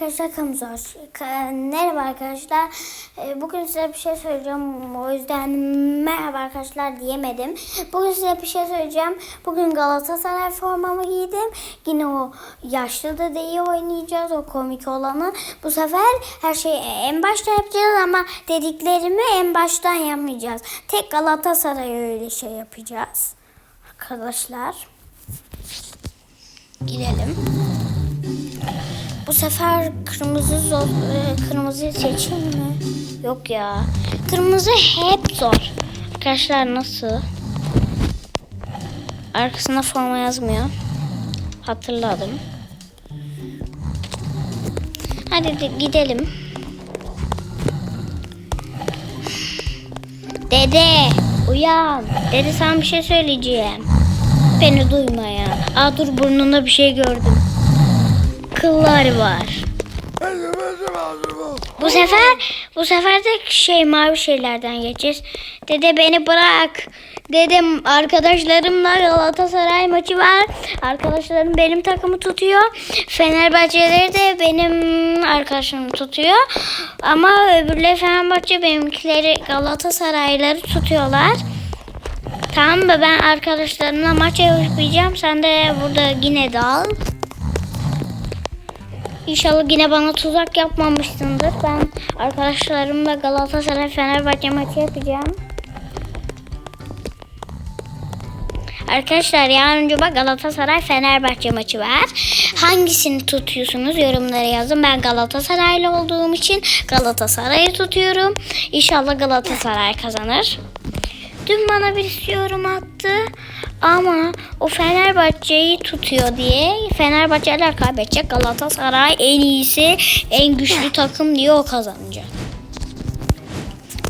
Arkadaşlar kanalımıza hoş ka- Merhaba arkadaşlar. Ee, Bugün size bir şey söyleyeceğim. O yüzden merhaba arkadaşlar diyemedim. Bugün size bir şey söyleyeceğim. Bugün Galatasaray formamı giydim. Yine o yaşlı dedeyi oynayacağız. O komik olanı. Bu sefer her şeyi en başta yapacağız ama dediklerimi en baştan yapmayacağız. Tek Galatasaray öyle şey yapacağız. Arkadaşlar. Girelim. Bu sefer kırmızı zor, e, kırmızı seçeyim mi? Yok ya. Kırmızı hep zor. Arkadaşlar nasıl? Arkasında forma yazmıyor. Hatırladım. Hadi de gidelim. Dede uyan. Dede sana bir şey söyleyeceğim. Beni duymaya. Aa dur burnunda bir şey gördüm. Kıllar var. Bu sefer bu sefer de şey mavi şeylerden geçeceğiz. Dede beni bırak. Dedem arkadaşlarımla Galatasaray maçı var. Arkadaşlarım benim takımı tutuyor. Fenerbahçeleri de benim arkadaşım tutuyor. Ama öbürleri Fenerbahçe benimkileri Galatasarayları tutuyorlar. Tamam mı? Ben arkadaşlarımla maç yapacağım. Sen de burada yine dal. İnşallah yine bana tuzak yapmamışsındır. Ben arkadaşlarımla Galatasaray Fenerbahçe maçı yapacağım. Arkadaşlar yarın Cuma Galatasaray Fenerbahçe maçı var. Hangisini tutuyorsunuz yorumlara yazın. Ben Galatasaraylı olduğum için Galatasaray'ı tutuyorum. İnşallah Galatasaray kazanır. Dün bana birisi yorum attı ama o Fenerbahçe'yi tutuyor diye Fenerbahçe'ler kaybedecek. Galatasaray en iyisi, en güçlü takım diye o kazanacak.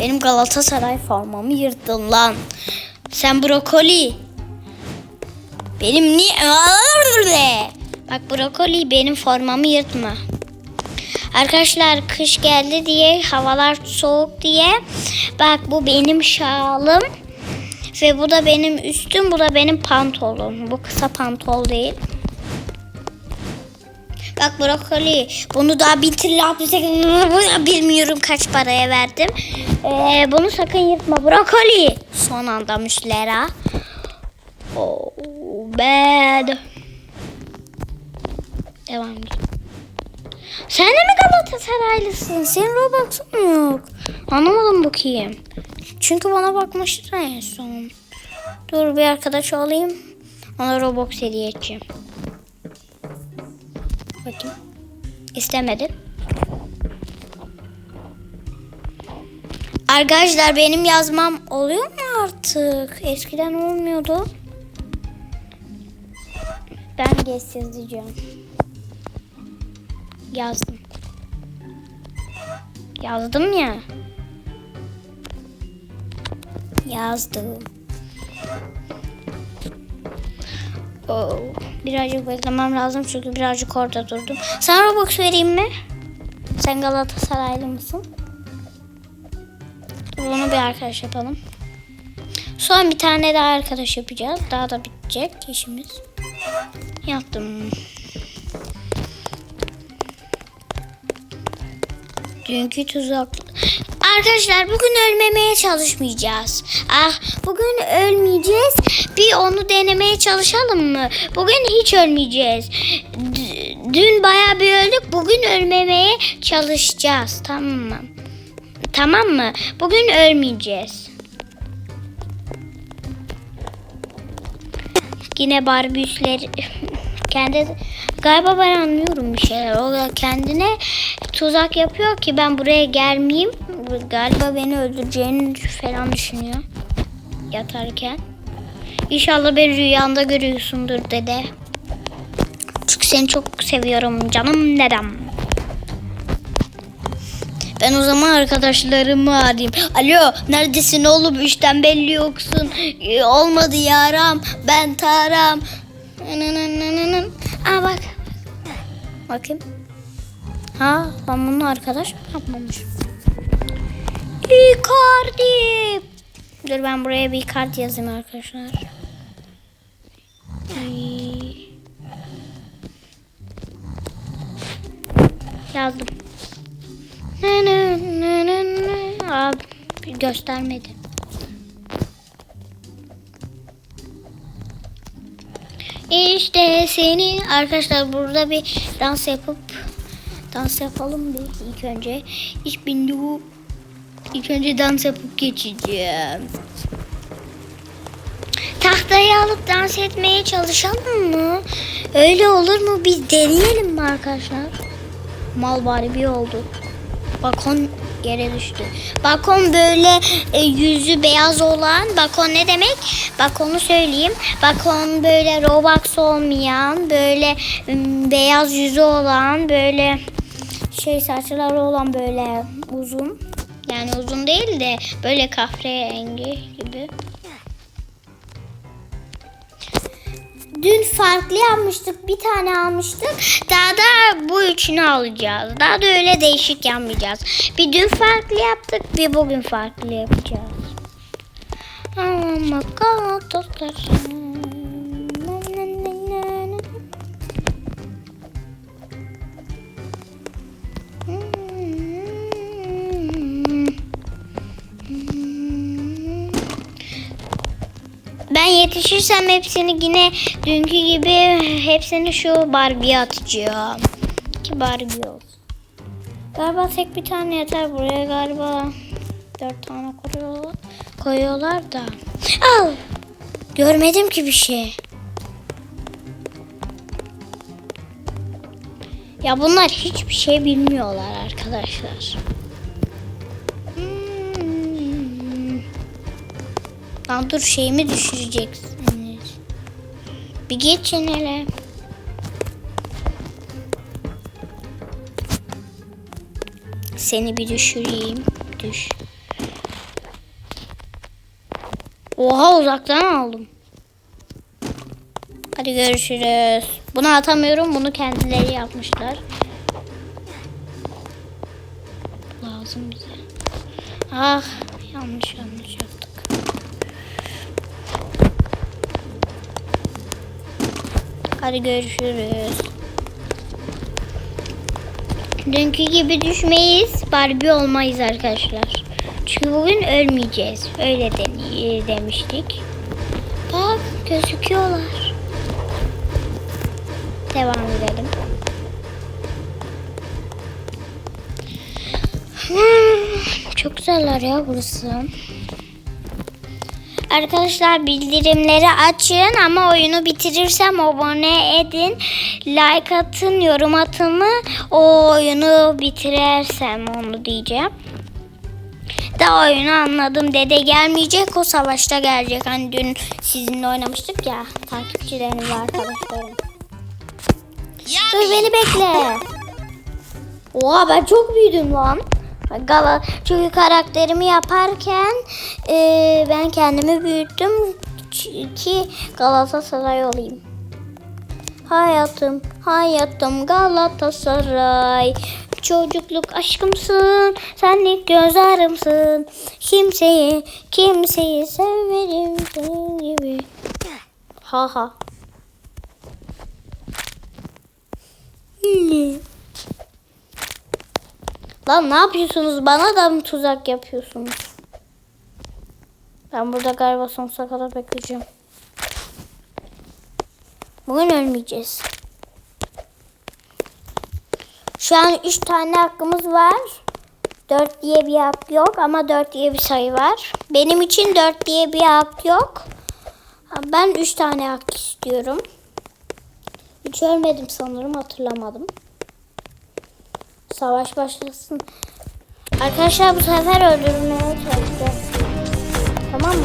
Benim Galatasaray formamı yırttın lan. Sen brokoli. Benim niye... Bak brokoli benim formamı yırtma. Arkadaşlar kış geldi diye havalar soğuk diye bak bu benim şalım ve bu da benim üstüm bu da benim pantolon. Bu kısa pantol değil. Bak brokoli bunu daha bir türlü bilmiyorum kaç paraya verdim. Ee, bunu sakın yırtma brokoli. Son anda müslera. Oh bad. Devam edelim. Sen de mi Galatasaraylısın? Senin Robux'un mu yok? Anlamadım bakayım. Çünkü bana bakmıştın en son. Dur bir arkadaş olayım. Ona Robux hediye edeceğim. Bakayım. İstemedin. Arkadaşlar benim yazmam oluyor mu artık? Eskiden olmuyordu. Ben geç yazacağım. Yazdım. Yazdım ya. Yazdım. Birazcık beklemem lazım çünkü birazcık orada durdum. Sana Robux vereyim mi? Sen Galatasaraylı mısın? Dur onu bir arkadaş yapalım. Son bir tane daha arkadaş yapacağız. Daha da bitecek işimiz. Yaptım. Dünkü tuzak. Arkadaşlar bugün ölmemeye çalışmayacağız. Ah bugün ölmeyeceğiz. Bir onu denemeye çalışalım mı? Bugün hiç ölmeyeceğiz. Dün bayağı bir öldük. Bugün ölmemeye çalışacağız. Tamam mı? Tamam mı? Bugün ölmeyeceğiz. Yine Barbie'sler kendi galiba ben anlıyorum bir şeyler. O da kendine tuzak yapıyor ki ben buraya gelmeyeyim. Galiba beni öldüreceğini falan düşünüyor. Yatarken. İnşallah beni rüyanda görüyorsundur dede. Çünkü seni çok seviyorum canım dedem. Ben o zaman arkadaşlarımı arayayım. Alo neredesin oğlum? Üçten belli yoksun. Ee, olmadı yaram. Ben taram. Aa bak. Bakayım. Ha ben bununla arkadaş mı yapmamışım? Icardi. Dur ben buraya bir kart yazayım arkadaşlar. Yazdım. Ne ne ne ne ne. Abi göstermedi. İşte seni arkadaşlar burada bir dans yapıp dans yapalım bir ilk önce. Ich bin. İlk önce dans yapıp geçeceğim. Tahtayı alıp dans etmeye çalışalım mı? Öyle olur mu? Biz deneyelim mi arkadaşlar? Mal bari bir oldu. Balkon yere düştü. Balkon böyle e, yüzü beyaz olan balkon ne demek? Balkonu söyleyeyim. Balkon böyle Robux olmayan, böyle ım, beyaz yüzü olan, böyle şey saçları olan böyle uzun. Yani uzun değil de böyle kahverengi gibi. Dün farklı yapmıştık. Bir tane almıştık. Daha da bu üçünü alacağız. Daha da öyle değişik yapmayacağız. Bir dün farklı yaptık. Bir bugün farklı yapacağız. Ama Galatasaray. Ben yetişirsem hepsini yine dünkü gibi hepsini şu Barbie'ye atacağım. Ki Barbie olsun. Galiba tek bir tane yeter buraya galiba. Dört tane koyuyorlar, koyuyorlar da. Al. Görmedim ki bir şey. Ya bunlar hiçbir şey bilmiyorlar arkadaşlar. Lan dur şeyimi düşüreceksiniz. Bir geçin hele. Seni bir düşüreyim. Düş. Oha uzaktan aldım. Hadi görüşürüz. Bunu atamıyorum. Bunu kendileri yapmışlar. Lazım bize. Ah yanlış yanlış Hadi görüşürüz. Dünkü gibi düşmeyiz. Barbie olmayız arkadaşlar. Çünkü bugün ölmeyeceğiz. Öyle de, demiştik. Bak gözüküyorlar. Devam edelim. Çok güzeller ya burası. Arkadaşlar bildirimleri açın ama oyunu bitirirsem abone edin. Like atın, yorum atın mı? O oyunu bitirirsem onu diyeceğim. Da oyunu anladım. Dede gelmeyecek. O savaşta gelecek. Hani dün sizinle oynamıştık ya. Takipçileriniz arkadaşlarım. Dur beni bekle. Oha ben çok büyüdüm lan. Gala çünkü karakterimi yaparken e, ben kendimi büyüttüm ki Galatasaray olayım. Hayatım, hayatım Galatasaray. Çocukluk aşkımsın, sen ilk göz ağrımsın. Kimseyi, kimseyi severim senin gibi. Ha ha. Ne? Lan ne yapıyorsunuz? Bana da mı tuzak yapıyorsunuz? Ben burada galiba sonsuza kadar bekleyeceğim. Bugün ölmeyeceğiz. Şu an 3 tane hakkımız var. 4 diye bir hak yok ama 4 diye bir sayı var. Benim için 4 diye bir hak yok. Ben 3 tane hak istiyorum. Hiç ölmedim sanırım hatırlamadım. Savaş başlasın. Arkadaşlar bu sefer öldürmeye çalışacağız. Tamam mı?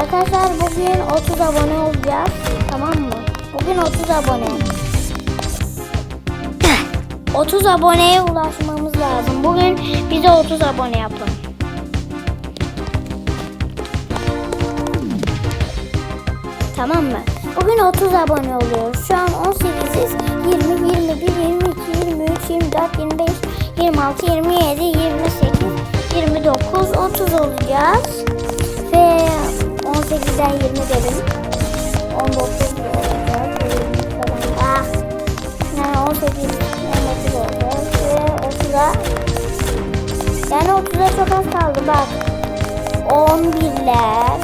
Arkadaşlar bugün 30 abone olacağız. Tamam mı? Bugün 30 abone. 30 aboneye ulaşmamız lazım. Bugün bize 30 abone yapın. Tamam mı? Bugün 30 abone oluyoruz. Şu an 18'iz. 20, 21, 22, 23, 24, 25, 26, 27, 28, 29, 30 olacağız. Ve 18'den 20 dedim. 19 falan. Yani 18, 19 olacağız. Ve 30'a yani 30'a çok az kaldı bak. 11'ler,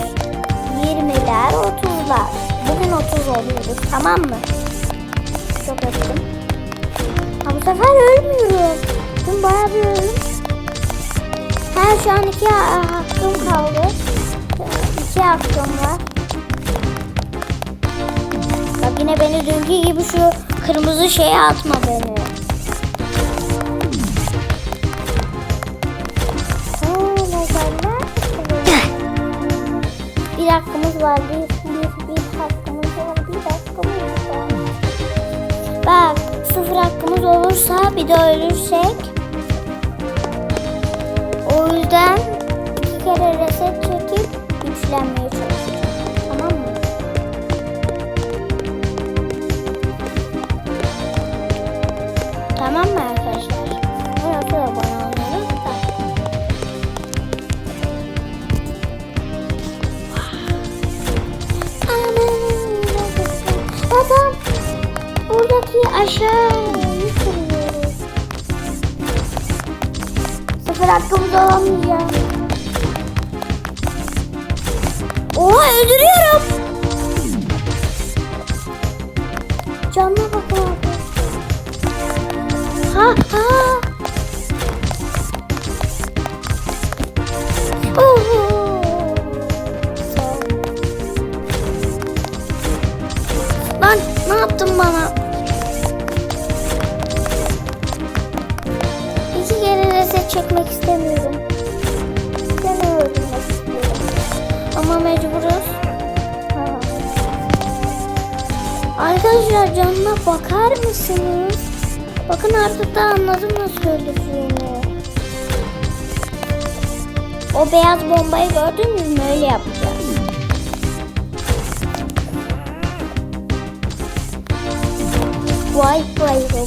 20'ler, 30'lar. Bugün 30 oluyoruz tamam mı? Çok özledim. Sefer ölmüyorum. Dün bayağı bir öldüm. Ha şu an iki ha- hakkım kaldı. İki hakkım var. Bak yine beni dünkü gibi şu kırmızı şeye atma beni. Bir hakkımız var. Bir, bir, bir hakkımız var. Bir hakkımız var. Bak sıfır hakkımız olursa bir de ölürsek. O yüzden iki kere reset çekip güçlenmeye ne yaptın bana? İki kere reset çekmek istemiyorum. İstiyorum. Ama mecburuz. Ha. Arkadaşlar canına bakar mısınız? Bakın artık da anladım nasıl öldürdüğünü. O beyaz bombayı gördünüz mü? Öyle yapacağız. Vay vay vay.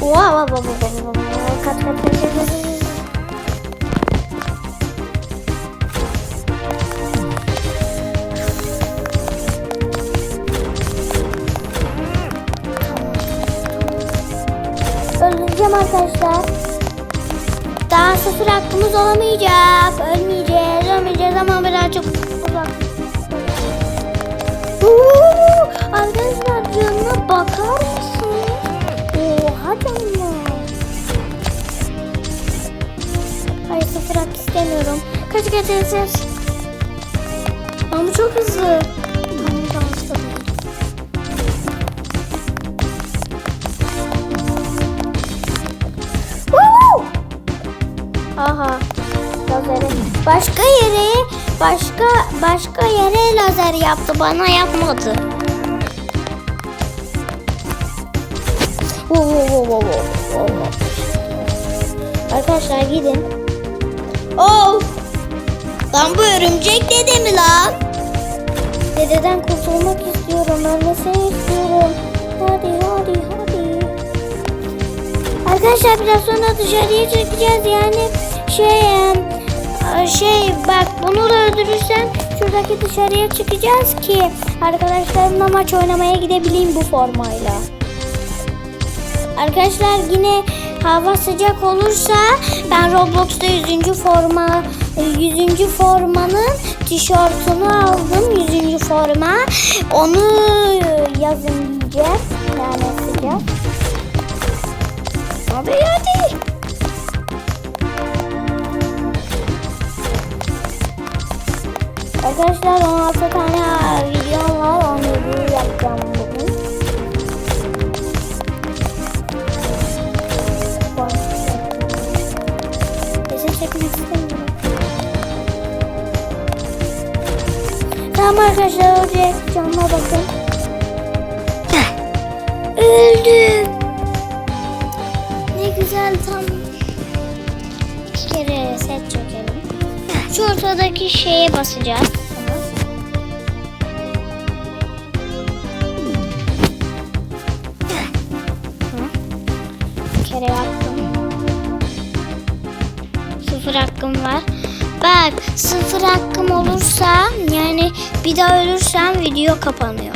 Wow, wow, wow, wow, wow, wow. Kaç kaç kaç kaç, kaç. Öleceğim arkadaşlar. Daha sıfır hakkımız olamayacak. Ölmeyeceğiz ama birazcık uzak. Arkadaşlar canına bakar mısın? Oha canına. Hayır sıfır istemiyorum. Kaç kaç kaç. Ama çok hızlı. Başka başka yere lazer yaptı bana yapmadı. Wo, wo, wo, wo, wo, wo, wo. Arkadaşlar gidin. Oh! Lan bu örümcek dede mi lan? Dededen kurtulmak istiyorum. Ölmesini istiyorum. Hadi hadi hadi. Arkadaşlar biraz sonra dışarıya çıkacağız yani şey şey bak bunu da öldürürsem şuradaki dışarıya çıkacağız ki arkadaşlarımla maç oynamaya gidebileyim bu formayla. Arkadaşlar yine hava sıcak olursa ben Roblox'ta 100. forma 100. formanın tişörtünü aldım 100. forma. Onu yazın giyeceğiz. Yani sıcak. Hadi hadi. Arkadaşlar 16 tane videom var. Onu yapacağım bugün. Resim çekmek. Tamam arkadaşlar ölecek. Canına bakın. Öldüm. Şu ortadaki şeye basacağız. Kere yaptım. Sıfır hakkım var. Bak sıfır hakkım olursa yani bir daha ölürsem video kapanıyor.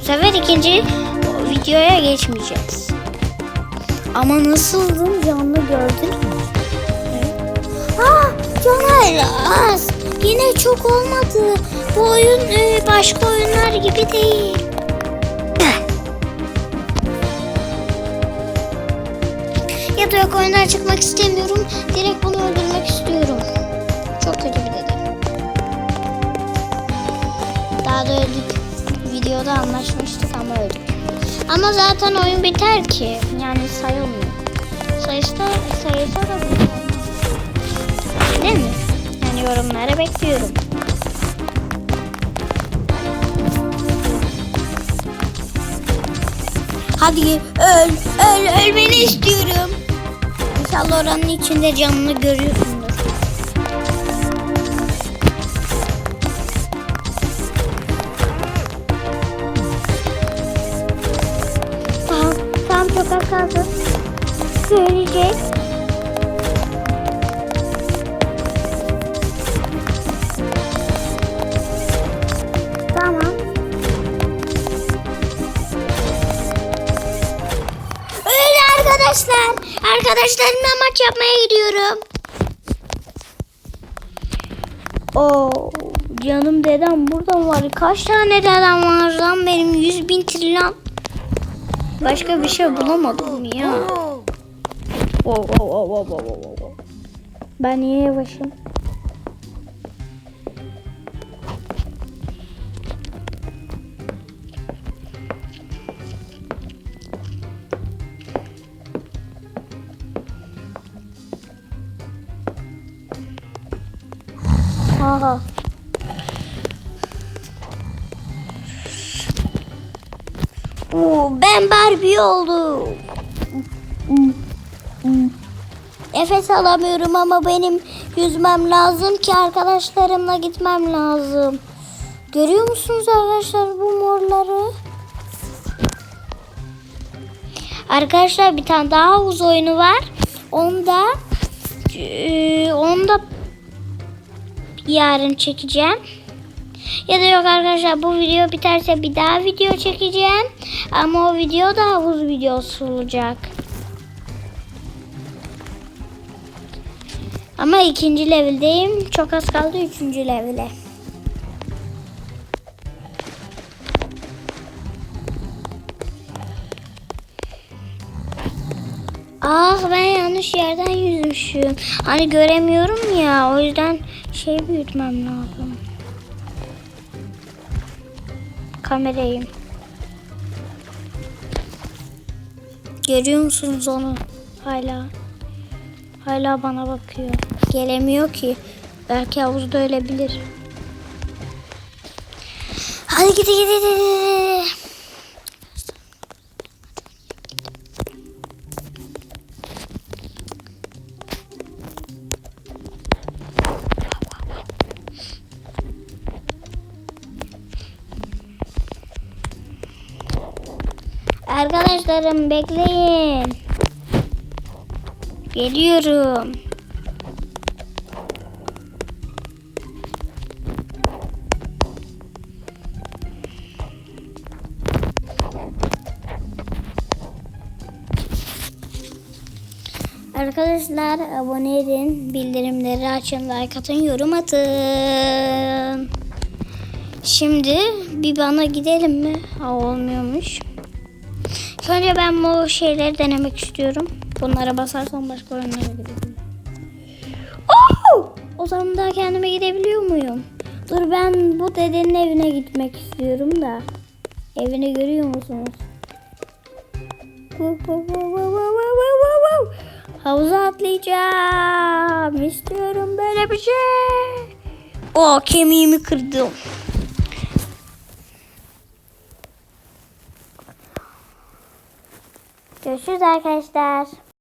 Bu sefer ikinci videoya geçmeyeceğiz. Ama nasıldım canlı gördün mü? Caner az. Yine çok olmadı. Bu oyun e, başka oyunlar gibi değil. ya da yok oyundan çıkmak istemiyorum. Direkt bunu öldürmek istiyorum. Çok kötü bir dede. Daha da öldük. Videoda anlaşmıştık ama öldük. Ama zaten oyun biter ki. Yani sayılmıyor. Sayısı da, sayısı da biter. Değil mi? Yani yorumlara bekliyorum. Hadi öl, öl, ölmeni istiyorum. İnşallah oranın içinde canını görüyorsundur. Maç yapmaya gidiyorum. Oo, canım dedem burada var. Kaç tane dedem var lan benim? Yüz bin trilyon. Başka bir şey bulamadım ya. Wow, wow, wow, wow, wow, wow. Ben niye yavaşım? Barbie oldum. Nefes alamıyorum ama benim yüzmem lazım ki arkadaşlarımla gitmem lazım. Görüyor musunuz arkadaşlar bu morları? Arkadaşlar bir tane daha havuz oyunu var. Onda eee, onda yarın çekeceğim. Ya da yok arkadaşlar bu video biterse bir daha video çekeceğim. Ama o video da havuz videosu olacak. Ama ikinci leveldeyim. Çok az kaldı üçüncü levele. Ah ben yanlış yerden yüzmüşüm. Hani göremiyorum ya o yüzden şey büyütmem lazım. Kamerayı. Görüyor musunuz onu? Hala. Hala bana bakıyor. Gelemiyor ki. Belki havuzda ölebilir. Hadi gidi gidi gidi. Arkadaşlarım bekleyin. Geliyorum. Arkadaşlar abone edin, bildirimleri açın, like atın, yorum atın. Şimdi bir bana gidelim mi? Ha, olmuyormuş. İlk ben mor şeyleri denemek istiyorum. Bunlara basarsam başka oyunlara gidebilirim. Oh! O zaman daha kendime gidebiliyor muyum? Dur ben bu dedenin evine gitmek istiyorum da. Evini görüyor musunuz? Havuza atlayacağım. İstiyorum böyle bir şey. O oh, kemiğimi kırdım. Görüşürüz arkadaşlar.